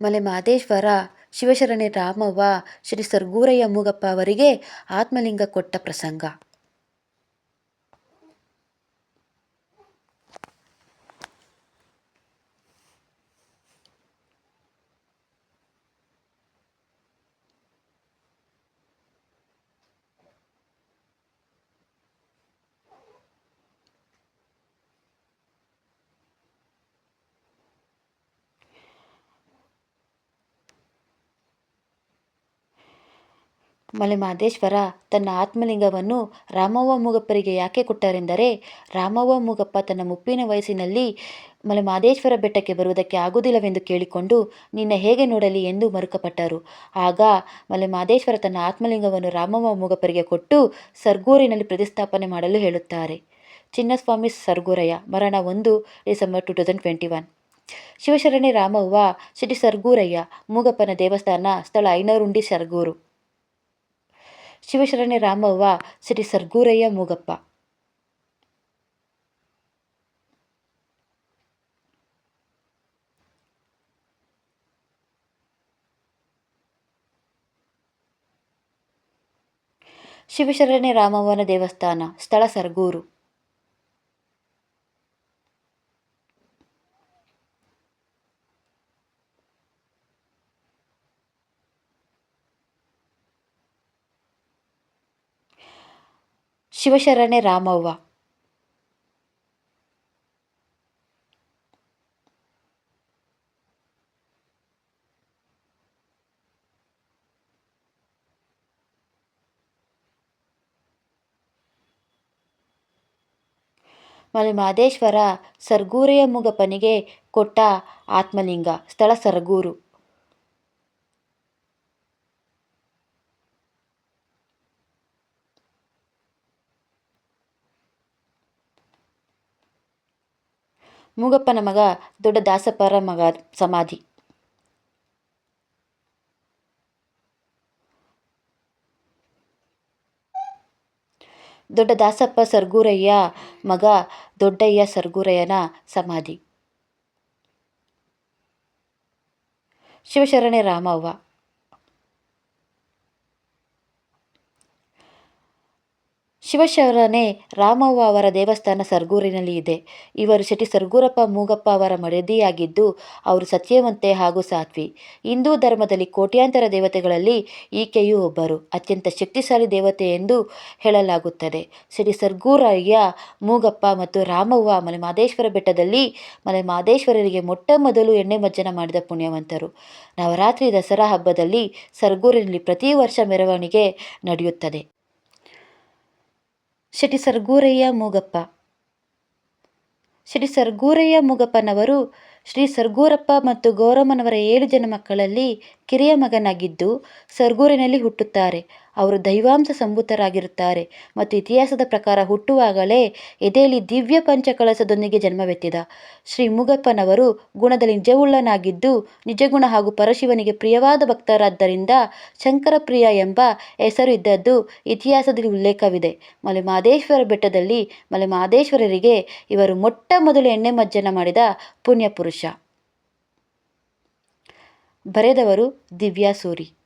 ಮಲೆ ಮಹದೇಶ್ವರ ಶಿವಶರಣೆ ರಾಮವ್ವ ಶ್ರೀ ಸರ್ಗೂರಯ್ಯ ಮೂಗಪ್ಪ ಅವರಿಗೆ ಆತ್ಮಲಿಂಗ ಕೊಟ್ಟ ಪ್ರಸಂಗ. ಮಲೆಮಹದೇಶ್ವರ ತನ್ನ ಆತ್ಮಲಿಂಗವನ್ನು ರಾಮವ್ವ ಮೂಗಪ್ಪರಿಗೆ ಯಾಕೆ ಕೊಟ್ಟರೆಂದರೆ, ರಾಮವ್ವ ಮೂಗಪ್ಪ ತನ್ನ ಮುಪ್ಪಿನ ವಯಸ್ಸಿನಲ್ಲಿ ಮಲೆಮಾದೇಶ್ವರ ಬೆಟ್ಟಕ್ಕೆ ಬರುವುದಕ್ಕೆ ಆಗುವುದಿಲ್ಲವೆಂದು ಕೇಳಿಕೊಂಡು, ನಿನ್ನ ಹೇಗೆ ನೋಡಲಿ ಎಂದು ಮರುಕಪಟ್ಟರು. ಆಗ ಮಲೆಮಾದೇಶ್ವರ ತನ್ನ ಆತ್ಮಲಿಂಗವನ್ನು ರಾಮವ್ವ ಮೂಗಪ್ಪರಿಗೆ ಕೊಟ್ಟು ಸರ್ಗೂರಿನಲ್ಲಿ ಪ್ರತಿಷ್ಠಾಪನೆ ಮಾಡಲು ಹೇಳುತ್ತಾರೆ. ಚಿನ್ನಸ್ವಾಮಿ ಸರ್ಗೂರಯ್ಯ, ಮರಣ ಒಂದು, December two thousand twenty one. Shivasharani Ramavva, Shri Sargurayya, ಮೂಗಪ್ಪನ ದೇವಸ್ಥಾನ, ಸ್ಥಳ ಐನರುಂಡಿ ಸರ್ಗೂರು. ಶಿವಶರಣೆ ರಾಮವ್ವ ಶ್ರೀ ಸರ್ಗೂರಯ್ಯ ಮೂಗಪ್ಪ. ಶಿವಶರಣೆ ರಾಮವ್ವನ ದೇವಸ್ಥಾನ ಸ್ಥಳ ಸರ್ಗೂರು. ಶಿವಶರಣೆ ರಾಮವ್ವ. ಮಲೆಮಹದೇಶ್ವರ ಸರ್ಗೂರೆಯ ಮುಗಪನಿಗೆ ಕೊಟ್ಟ ಆತ್ಮಲಿಂಗ ಸ್ಥಳ ಸರ್ಗೂರು. ಮೂಗಪ್ಪನ ಮಗ, ದೊಡ್ಡ ದಾಸಪ್ಪರ ಮಗ, ಸಮಾಧಿ. ದೊಡ್ಡ ದಾಸಪ್ಪ ಸರ್ಗೂರಯ್ಯ ಮಗ, ದೊಡ್ಡಯ್ಯ ಸರ್ಗೂರಯ್ಯನ ಸಮಾಧಿ. ಶಿವಶರಣೆ ರಾಮವ್ವ. ಶಿವಶರಣೆ ರಾಮವ್ವ ಅವರ ದೇವಸ್ಥಾನ ಸರ್ಗೂರಿನಲ್ಲಿ ಇದೆ. ಇವರು ಶೆಟ್ಟಿ ಸರ್ಗೂರಪ್ಪ ಮೂಗಪ್ಪ ಅವರ ಮಡದಿಯಾಗಿದ್ದು, ಅವರು ಸತ್ಯವಂತೆ ಹಾಗೂ ಸಾತ್ವಿ ಹಿಂದೂ ಧರ್ಮದಲ್ಲಿ ಕೋಟ್ಯಾಂತರ ದೇವತೆಗಳಲ್ಲಿ ಈಕೆಯೂ ಒಬ್ಬರು. ಅತ್ಯಂತ ಶಕ್ತಿಶಾಲಿ ದೇವತೆ ಎಂದು ಹೇಳಲಾಗುತ್ತದೆ. ಶ್ರೀ ಸರ್ಗೂರಯ್ಯ, ಮೂಗಪ್ಪ ಮತ್ತು ರಾಮವ್ವ ಮಲೆಮಹದೇಶ್ವರ ಬೆಟ್ಟದಲ್ಲಿ ಮಲೆಮಹದೇಶ್ವರರಿಗೆ ಮೊಟ್ಟ ಮೊದಲು ಎಣ್ಣೆ ಮಜ್ಜನ ಮಾಡಿದ ಪುಣ್ಯವಂತರು. ನವರಾತ್ರಿ ದಸರಾ ಹಬ್ಬದಲ್ಲಿ ಸರ್ಗೂರಿನಲ್ಲಿ ಪ್ರತಿ ವರ್ಷ ಮೆರವಣಿಗೆ ನಡೆಯುತ್ತದೆ. ಶೆಟ್ಟಿ ಸರ್ಗೂರಯ್ಯ ಮೂಗಪ್ಪ. ಶ್ರೀ ಸರ್ಗೂರಯ್ಯ ಮೂಗಪ್ಪನವರು ಶ್ರೀ ಸರ್ಗೂರಪ್ಪ ಮತ್ತು ಗೌರಮ್ಮನವರ ಏಳು ಜನ ಮಕ್ಕಳಲ್ಲಿ ಕಿರಿಯ ಮಗನಾಗಿದ್ದು, ಸರ್ಗೂರಿನಲ್ಲಿ ಹುಟ್ಟುತ್ತಾರೆ. ಅವರು ದೈವಾಂಶ ಸಂಭೂತರಾಗಿರುತ್ತಾರೆ ಮತ್ತು ಇತಿಹಾಸದ ಪ್ರಕಾರ ಹುಟ್ಟುವಾಗಲೇ ಎದೆಯಲ್ಲಿ ದಿವ್ಯ ಪಂಚಕಳಸದೊಂದಿಗೆ ಜನ್ಮವೆತ್ತಿದ. ಶ್ರೀ ಮುಗಪ್ಪನವರು ಗುಣದಲ್ಲಿ ನಿಜವುಳ್ಳನಾಗಿದ್ದು ನಿಜಗುಣ ಹಾಗೂ ಪರಶಿವನಿಗೆ ಪ್ರಿಯವಾದ ಭಕ್ತರಾದ್ದರಿಂದ ಶಂಕರಪ್ರಿಯ ಎಂಬ ಹೆಸರು ಇದ್ದದ್ದು ಇತಿಹಾಸದಲ್ಲಿ ಉಲ್ಲೇಖವಿದೆ. ಮಲೆಮಹದೇಶ್ವರ ಬೆಟ್ಟದಲ್ಲಿ ಮಲೆಮಹದೇಶ್ವರರಿಗೆ ಇವರು ಮೊಟ್ಟ ಮೊದಲು ಎಣ್ಣೆ ಮಜ್ಜನ ಮಾಡಿದ ಪುಣ್ಯಪುರುಷ ಬರೆದವರು ದಿವ್ಯಾ ಸೂರಿ.